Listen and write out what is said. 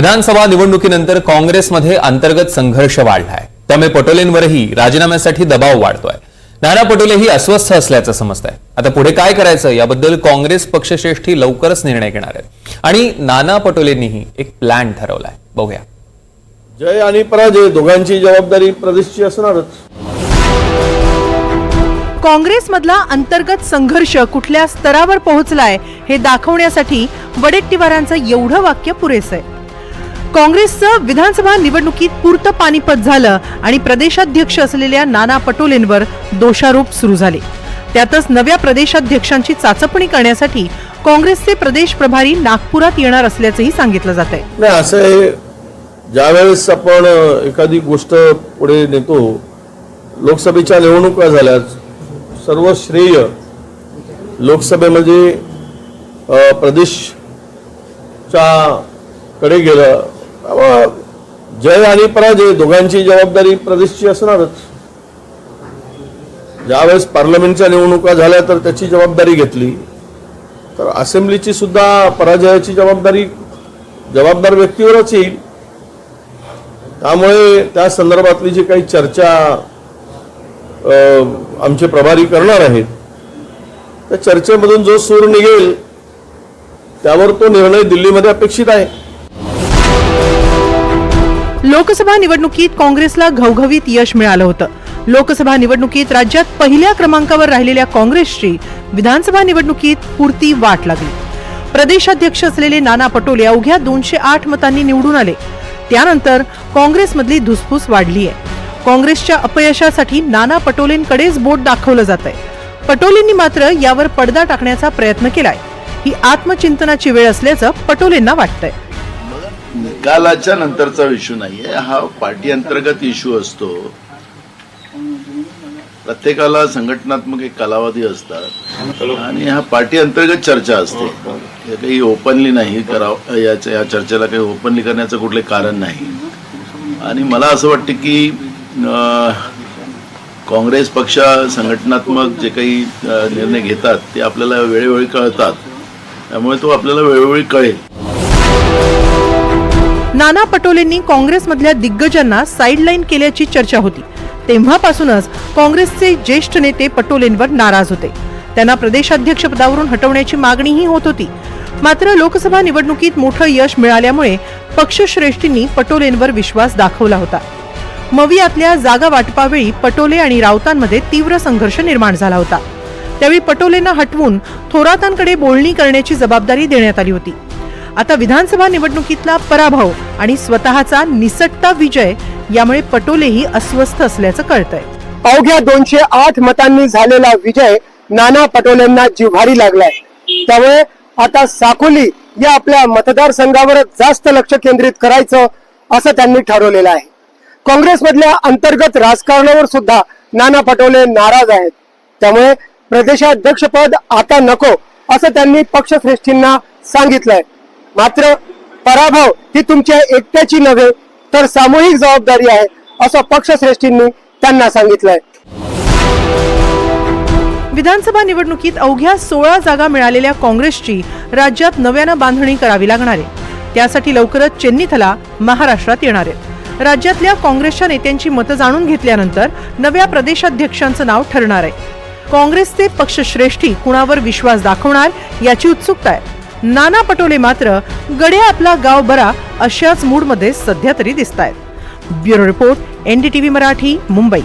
विधानसभा निवडणुकीनंतर काँग्रेसमध्ये अंतर्गत संघर्ष वाढलाय. त्यामुळे पटोलेंवरही राजीनाम्यासाठी दबाव वाढतोय. नाना पटोलेही अस्वस्थ असल्याचं समजत आहे आता पुढे काय करायचं? याबद्दल काँग्रेस पक्षश्रेष्ठी लवकरच निर्णय घेणार आहेत. आणि नाना पटोलेंनीही एक प्लॅन ठरवलाय. बघूया. जय आणि पराजय दोघांची जबाबदारी प्रदेशची असणारच. काँग्रेसमधला अंतर्गत संघर्ष कुठल्या स्तरावर पोहोचलाय हे दाखवण्यासाठी वडेट्टीवारांचं एवढं वाक्य पुरेसं आहे. काँग्रेसचं विधानसभा निवडणुकीत पुरतं पानिपत झालं आणि प्रदेशाध्यक्ष असलेल्या नाना पटोलेंवर दोषारोप सुरू झाले. त्यातच नव्या प्रदेशाध्यक्षांची चाचपणी करण्यासाठी काँग्रेसचे प्रदेश प्रभारी नागपुरात येणार असल्याचंही सांगितलं जात आहे नाही असं आहे ज्यावेळेस आपण एखादी गोष्ट पुढे नेतो लोकसभेच्या निवडणुका झाल्या सर्व श्रेय लोकसभेमध्ये म्हणजे, प्रदेशच्या कडे गेलं जय आणि पराजय दोघांची जबाबदारी प्रदेशची असणारच. ज्यावेळेस पार्लमेंटच्या निवडणुका झाल्या तर त्याची जबाबदारी घेतली. तर असेंब्लीची सुद्धा पराजयाची जबाबदारी जबाबदार व्यक्तीवरच येईल. त्यामुळे त्या संदर्भातली जी काही चर्चा आमचे प्रभारी करणार आहेत त्या चर्चेमधून जो सूर निघेल त्यावर तो निर्णय दिल्लीमध्ये अपेक्षित आहे. लोकसभा निवडणुकीत काँग्रेसला घवघवीत यश मिळालं होतं. लोकसभा निवडणुकीत राज्यात पहिल्या क्रमांकावर राहिलेल्या काँग्रेसची विधानसभा निवडणुकीत पुरती वाट लागली. प्रदेशाध्यक्ष असलेले नाना पटोले अवघ्या दोनशे आठ मतांनी निवडून आले. त्यानंतर काँग्रेसमधली धुसफूस वाढली आहे. काँग्रेसच्या अपयशासाठी नाना पटोलेंकडेच बोट दाखवलं जात आहे पटोलेंनी मात्र यावर पडदा टाकण्याचा प्रयत्न केलाय. ही आत्मचिंतनाची वेळ असल्याचं पटोलेंना वाटतंय. निकालाच्या नंतरचा इश्यू नाहीये. हा पार्टी अंतर्गत इश्यू असतो. प्रत्येकाला संघटनात्मक एक कालावधी असतात. आणि हा पार्टी अंतर्गत चर्चा असते. हे काही ओपनली नाही कराव याच्या या चर्चेला काही ओपनली करण्याचं कुठले कारण नाही. आणि मला असं वाटतं की काँग्रेस पक्ष संघटनात्मक जे काही निर्णय घेतात ते आपल्याला वेळोवेळी कळतात. त्यामुळे तो आपल्याला वेळोवेळी कळेल. नाना पटोलेंनी काँग्रेसमधल्या दिग्गजांना साईडलाईन केल्याची चर्चा होती. तेव्हापासूनच काँग्रेसचे ज्येष्ठ नेते पटोलेंवर नाराज होते. त्यांना प्रदेशाध्यक्ष पदावरून हटवण्याची मागणीही होत होती. मात्र लोकसभा निवडणुकीत मोठं यश मिळाल्यामुळे पक्षश्रेष्ठींनी पटोलेंवर विश्वास दाखवला होता. मवियातल्या जागा वाटपावेळी पटोले आणि राऊतांमध्ये तीव्र संघर्ष निर्माण झाला होता. त्यावेळी पटोलेंना हटवून थोरातांकडे बोलणी करण्याची जबाबदारी देण्यात आली होती. आता विधानसभा निवडणुकीतला पराभव आणि स्वतःचा निसटता विजय यामुळे पटोलेही अस्वस्थ असल्याचं कळतंय. अवघ्या दोनशे आठ मतांनी झालेला विजय नाना पटोलेंना जिव्हारी लागलाय. त्यामुळे आता साकोली या आपल्या मतदारसंघावर जास्त लक्ष केंद्रित करायचं असं त्यांनी ठरवलेलं आहे. काँग्रेसमधल्या अंतर्गत राजकारणावर सुद्धा नाना पटोले नाराज आहेत. त्यामुळे प्रदेशाध्यक्षपद आता नको असं त्यांनी पक्षश्रेष्ठींना सांगितलंय. मात्र पराभव ही तुमच्या एकट्याची नव्हे तर सामूहिक जबाबदारी आहे असं पक्षश्रेष्ठींनी त्यांना सांगितलंय. विधानसभा निवडणुकीत अवघ्या सोळा जागा मिळालेल्या काँग्रेसची राज्यात नव्यानं बांधणी करावी लागणार आहे. त्यासाठी लवकरच चेन्नीथला महाराष्ट्रात येणार आहेत राज्यातल्या काँग्रेसच्या नेत्यांची मतं जाणून घेतल्यानंतर नव्या प्रदेशाध्यक्षांचं नाव ठरणार आहे. काँग्रेसचे पक्षश्रेष्ठी कुणावर विश्वास दाखवणार याची उत्सुकता आहे. नाना पटोले मात्र गडे आपला गाव बरा अशाच मूडमध्ये सध्या तरी दिसत आहेत bureau report NDTV Marathi Mumbai.